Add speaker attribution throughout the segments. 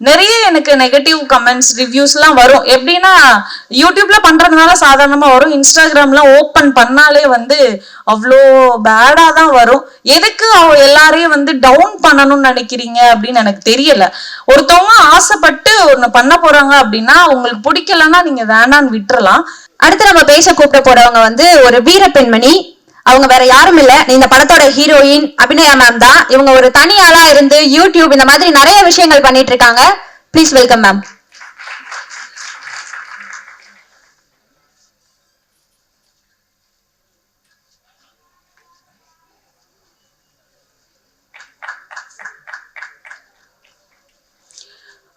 Speaker 1: நிறைய எனக்கு negative comments ரிவ்யூஸ்லாம் வரும். எப்படின்னா யூடியூப்ல பண்றதுனால சாதாரணமா வரும். இன்ஸ்டாகிராம்லாம் ஓப்பன் பண்ணாலே வந்து அவ்வளோ பேடா தான் வரும். எதுக்கு அவ எல்லாரையும் வந்து டவுன் பண்ணணும்னு நினைக்கிறீங்க அப்படின்னு எனக்கு தெரியல. ஒருத்தவங்க ஆசைப்பட்டு ஒன்று பண்ண போறாங்க அப்படின்னா உங்களுக்கு பிடிக்கலன்னா நீங்க வேணான்னு விட்டுறலாம்.
Speaker 2: அடுத்து நம்ம பேச கூப்பிட போறவங்க வந்து ஒரு வீர பெண்மணி. அவங்க வேற யாரும் இல்ல. இந்த படத்தோட ஹீரோயின் அபிநயா மேம் தான். இவங்க ஒரு தனி ஆளா இருந்து யூடியூப் இந்த மாதிரி நிறைய விஷயங்கள் பண்ணிட்டு இருக்காங்க. ப்ளீஸ் வெல்கம் மேம்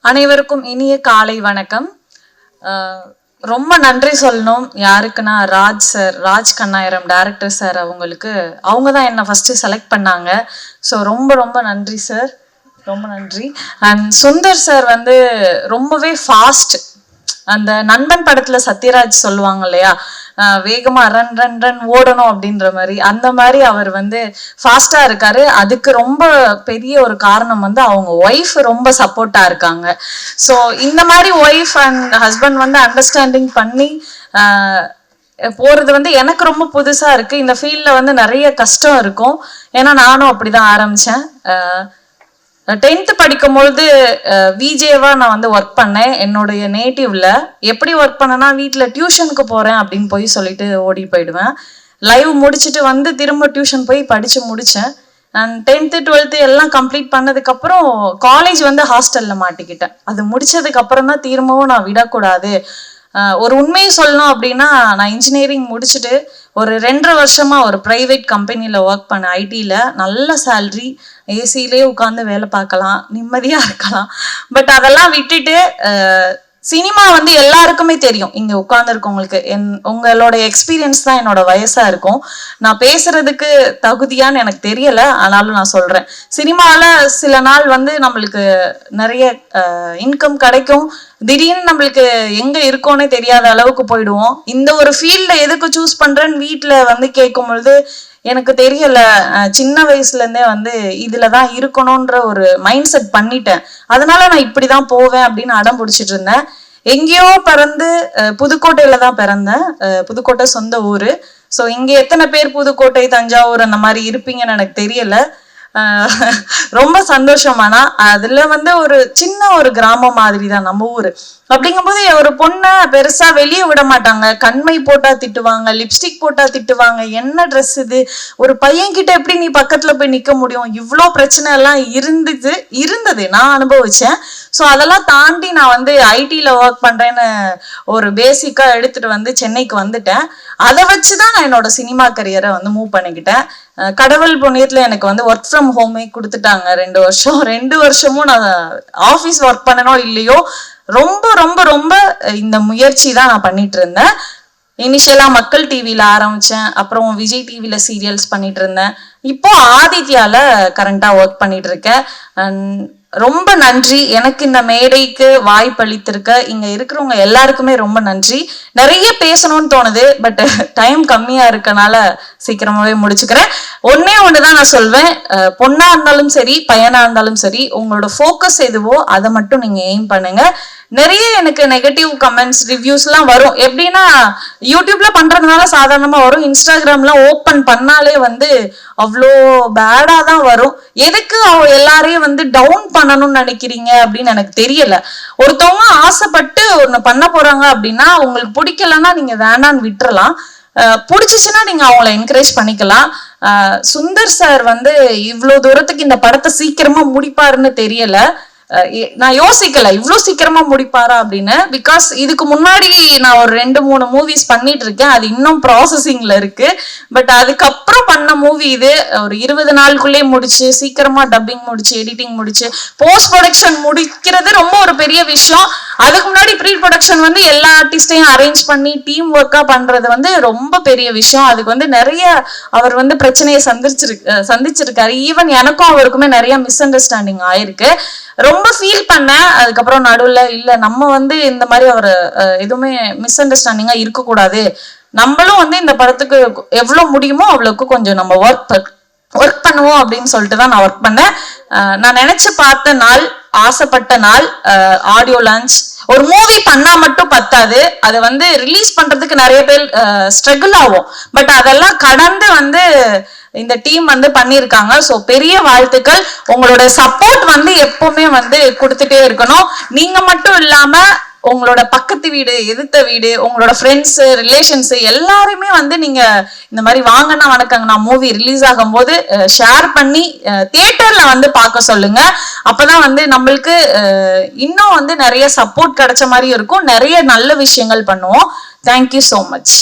Speaker 1: அனைவருக்கும் இனிய காலை வணக்கம். ஆஹ் ரொம்ப நன்றி சொல்லணும். யாருக்குன்னா Raj sir Raj Kannayiram director sir அவங்களுக்கு. அவங்க தான் என்னை ஃபஸ்ட்டு செலக்ட் பண்ணாங்க. ஸோ ரொம்ப ரொம்ப நன்றி சார் ரொம்ப நன்றி. அண்ட் சுந்தர் சார் வந்து ரொம்பவே ஃபாஸ்ட் அந்த நண்பன் படத்துல சத்யராஜ் சொல்லுவாங்க இல்லையா? வேகமா ரன் ரன் ரன் ஓடணும் அப்படின்ற மாதிரி. அந்த மாதிரி அவர் வந்து ஃபாஸ்டா இருக்காரு. அதுக்கு ரொம்ப பெரிய ஒரு காரணம் வந்து அவங்க ஒய்ஃப் ரொம்ப சப்போர்ட்டா இருக்காங்க. ஸோ இந்த மாதிரி ஒய்ஃப் அண்ட் ஹஸ்பண்ட் வந்து அண்டர்ஸ்டாண்டிங் பண்ணி போகிறது போறது வந்து எனக்கு ரொம்ப புதுசா இருக்கு. இந்த ஃபீல்ட்ல வந்து நிறைய கஷ்டம் இருக்கும். ஏன்னா நானும் அப்படிதான் ஆரம்பிச்சேன். டென்த்து படிக்கும்பொழுது விஜேவா நான் வந்து ஒர்க் பண்ணேன். என்னுடைய நேட்டிவ்ல எப்படி ஒர்க் பண்ணேன்னா வீட்டில் டியூஷனுக்கு போகிறேன் அப்படின்னு போய் சொல்லிட்டு ஓடி போயிடுவேன். லைவ் முடிச்சுட்டு வந்து திரும்ப டியூஷன் போய் படித்து முடித்தேன் அண்ட் டென்த்து டுவெல்த்து எல்லாம் கம்ப்ளீட் பண்ணதுக்கப்புறம் காலேஜ் வந்து ஹாஸ்டலில் மாட்டிக்கிட்டேன். அது முடிச்சதுக்கப்புறம் தான் திரும்பவும் நான் விடக்கூடாது. ஒரு உண்மையை சொல்லணும் அப்படின்னா நான் இன்ஜினியரிங் முடிச்சுட்டு ஒரு ரெண்டரை வருஷமா ஒரு ப்ரைவேட் கம்பெனியில் ஒர்க் பண்ண ஐடியில் நல்ல சேல்ரி ஏசியிலே உட்காந்து வேலை பார்க்கலாம் நிம்மதியாக இருக்கலாம். பட் அதெல்லாம் விட்டுட்டு சினிமா வந்து எல்லாருக்குமே தெரியும். இங்க உட்கார்ந்துருக்கவங்களுக்கு. என் உங்களோட எக்ஸ்பீரியன்ஸ் தான் என்னோட வயசா இருக்கும். நான் பேசுறதுக்கு தகுதியான்னு எனக்கு தெரியல. ஆனாலும் நான் சொல்றேன். சினிமாவில் சில நாள் வந்து நம்மளுக்கு நிறைய இன்கம் கிடைக்கும். திடீர்னு நம்மளுக்கு எங்க இருக்கோன்னே தெரியாத அளவுக்கு போயிடுவோம். இந்த ஒரு ஃபீல்ட எதுக்கு சூஸ் பண்றேன்னு வீட்டுல வந்து கேட்கும் பொழுது எனக்கு தெரியல அஹ் சின்ன வயசுல இருந்தே வந்து இதுலதான் இருக்கணும்ன்ற ஒரு மைண்ட் செட் பண்ணிட்டேன். அதனால நான் இப்படிதான் போவேன் அப்படின்னு அடம் பிடிச்சிட்டு இருந்தேன் எங்கேயோ பிறந்து புதுக்கோட்டையில தான் பிறந்தேன். புதுக்கோட்டை சொந்த ஊரு. ஸோ இங்க எத்தனை பேர் புதுக்கோட்டை தஞ்சாவூர் அந்த மாதிரி இருப்பீங்கன்னு எனக்கு தெரியல. ரொம்ப சந்தோஷமானா அதுல வந்து ஒரு சின்ன ஒரு கிராமம் மாதிரி தான் நம்ம ஊரு. அப்படிங்கும்போது ஒரு பொண்ணை பெருசா வெளியே விட மாட்டாங்க. கண்மை போட்டா திட்டுவாங்க லிப்ஸ்டிக் போட்டா திட்டுவாங்க. என்ன ட்ரெஸ் இது? ஒரு பையன் கிட்ட எப்படி நீ பக்கத்துல போய் நிக்க முடியும்? இவ்வளோ பிரச்சனை எல்லாம் இருந்தது இருந்தது நான் அனுபவிச்சேன். ஸோ அதெல்லாம் தாண்டி நான் வந்து ஐடியில் ஒர்க் பண்ணுறேன்னு ஒரு பேசிக்காக எடுத்துட்டு வந்து சென்னைக்கு வந்துட்டேன். அதை வச்சு தான் நான் என்னோட சினிமா கரியரை வந்து மூவ் பண்ணிக்கிட்டேன். கடவுள் புண்ணியத்தில் எனக்கு வந்து ஒர்க் ஃப்ரம் ஹோமே கொடுத்துட்டாங்க ரெண்டு வருஷம். ரெண்டு வருஷமும் நான் ஆஃபீஸ் ஒர்க் பண்ணனோ இல்லையோ ரொம்ப ரொம்ப ரொம்ப இந்த முயற்சி தான் நான் பண்ணிட்டு இருந்தேன் இனிஷியலாக மக்கள் டிவியில் ஆரம்பித்தேன் அப்புறம் விஜய் டிவியில் சீரியல்ஸ் பண்ணிட்டு இருந்தேன் இப்போ ஆதித்யால கரண்டா ஒர்க் பண்ணிட்டு இருக்கேன் ரொம்ப நன்றி. எனக்கு இந்த மேடைக்கு வாய்ப்பளித்திருக்க இங்க இருக்கிறவங்க எல்லாருக்குமே ரொம்ப நன்றி. நிறைய பேசணும்னு தோணுது பட் டைம் கம்மியா இருக்கனால சீக்கிரமாவே முடிச்சுக்கிறேன். ஒன்னே ஒண்ணுதான் நான் சொல்வேன். பொண்ணா இருந்தாலும் சரி பையனா இருந்தாலும் சரி உங்களோட ஃபோக்கஸ் எதுவோ அதை மட்டும் நீங்க எய்ம் பண்ணுங்க. நிறைய எனக்கு நெகட்டிவ் கமெண்ட்ஸ் ரிவ்யூஸ்லாம் வரும். எப்படின்னா யூடியூப்ல பண்றதுனால சாதாரணமா வரும். இன்ஸ்டாகிராம்ல ஓப்பன் பண்ணாலே வந்து அவ்வளோ பேடா தான் வரும். எதுக்கு அவ எல்லாரையும் வந்து டவுன் பண்ணணும்னு நினைக்கிறீங்க அப்படின்னு எனக்கு தெரியல. ஒருத்தவங்க ஆசைப்பட்டு ஒன்று பண்ண போறாங்க அப்படின்னா உங்களுக்கு பிடிக்கலன்னா நீங்க வேணான்னு விட்டுறலாம். பிடிச்சிச்சுன்னா நீங்க அவங்கள என்கரேஜ் பண்ணிக்கலாம். சுந்தர் சார் வந்து இவ்வளோ தூரத்துக்கு இந்த படத்தை சீக்கிரமா முடிப்பாருன்னு தெரியல. நான் யோசிக்கல. இவ்வளோ சீக்கிரமா முடிப்பாரா அப்படின்னு. பிகாஸ் இதுக்கு முன்னாடி நான் ஒரு ரெண்டு மூணு மூவிஸ் பண்ணிட்டு இருக்கேன் அது இன்னும் ப்ராசஸிங்ல இருக்கு. பட் அதுக்கப்புறம் பண்ண மூவி இது ஒரு இருபது நாளுக்குள்ளே முடிச்சு சீக்கிரமா டப்பிங் முடிச்சு எடிட்டிங் முடிச்சு போஸ்ட் ப்ரொடக்ஷன் முடிக்கிறது ரொம்ப ஒரு பெரிய விஷயம். அதுக்கு முன்னாடி ப்ரீ ப்ரொடக்ஷன் வந்து எல்லா ஆர்டிஸ்டையும் அரேஞ்ச் பண்ணி டீம் ஒர்க்கா பண்றது வந்து ரொம்ப பெரிய விஷயம். அதுக்கு வந்து நிறைய அவர் வந்து பிரச்சனையை சந்திச்சிருக்கு சந்திச்சிருக்காரு. ஈவன் எனக்கும் அவருக்குமே நிறைய மிஸ் அண்டர்ஸ்டாண்டிங் ஆயிருக்கு. ரொம்ப ஃபீல் பண்ணேன். அதுக்கப்புறம் நடுவில் இல்லை நம்ம வந்து இந்த மாதிரி அவர் எதுவுமே மிஸ் அண்டர்ஸ்டாண்டிங்காக இருக்கக்கூடாது. நம்மளும் வந்து இந்த படத்துக்கு எவ்வளோ முடியுமோ அவ்வளோக்கு கொஞ்சம் நம்ம ஒர்க் ஒர்க் பண்ணுவோம் அப்படின்னு சொல்லிட்டு தான் நான் ஒர்க் பண்ணேன். நான் நினச்சி பார்த்த நாள் ஆசைப்பட்ட நாள் ஆடியோ லான்ச் ஒரு மூவி பண்ணா மட்டும் பத்தாது. அதை வந்து ரிலீஸ் பண்றதுக்கு நிறைய பேர் ஸ்ட்ரகிள் ஆகும். பட் அதெல்லாம் கடந்து வந்து இந்த டீம் வந்து பண்ணியிருக்காங்க. ஸோ பெரிய வாழ்த்துக்கள். உங்களோட சப்போர்ட் வந்து எப்பவுமே வந்து கொடுத்துட்டே இருக்கணும். நீங்க மட்டும் இல்லாம உங்களோட பக்கத்து வீடு எதிர்த்த வீடு உங்களோட ஃப்ரெண்ட்ஸ் ரிலேஷன்ஸ் எல்லாருமே வந்து நீங்க இந்த மாதிரி வாங்கண்ணா வணக்கங்கண்ணா மூவி ரிலீஸ் ஆகும்போது ஷேர் பண்ணி தியேட்டர்ல வந்து பார்க்க சொல்லுங்க. அப்பதான் வந்து நம்மளுக்கு இன்னும் வந்து நிறைய சப்போர்ட் கிடைச்ச மாதிரி இருக்கும். நிறைய நல்ல விஷயங்கள் பண்ணுவோம். Thank you so much